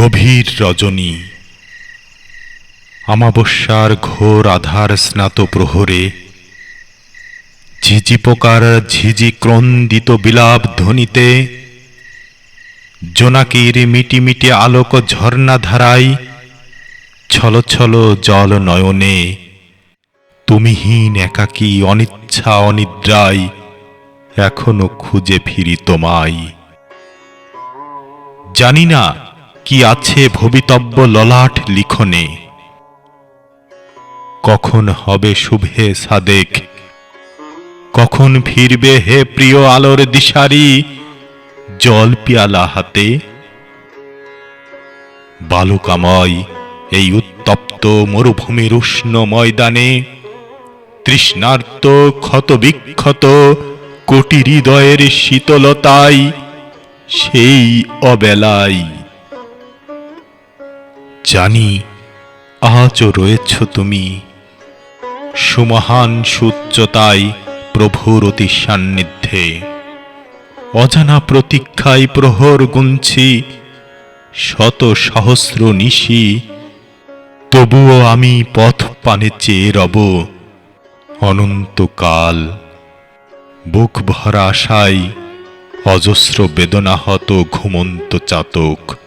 গভীর রজনী। আমাবস্যার ঘোর আধার স্নাত প্রহরে, ঝিঝি পোকার ঝিঝি ক্রন্দিত বিলাপ ধ্বনিতে, জোনাকির মিটি মিটি আলোক ঝর্ণা ধারাই ছল ছল জল নয়নে, তুমিহীন একাকী অনিচ্ছা অনিদ্রায় এখনও খুঁজে ফিরি তোমায়। জানি না কি আছে ভবিতব্য ললাট লিখনে? কখন হবে শুভে সাদেক? কখন ফিরবে হে প্রিয় আলোর দিশারি? জল পিয়ালা হাতে? বালুকাময় এই উত্তপ্ত মরুভূমির উষ্ণ ময়দানে তৃষ্ণার্ত ক্ষত বিক্ষত কোটি হৃদয়ের শীতলতায় সেই অবেলায় জানি, আজও রয়েছ তুমি। সুমহান সুচ্চতায় প্রভুর অতি সান্নিধ্যে অজানা প্রতীক্ষায় প্রহর গুনছি, শত সহস্র নিশি। তবুও আমি পথ পানে চেয়ে রব, অনন্তকাল। বুক ভরা আশায় অজস্র বেদনাহত ঘুমন্ত চাতক।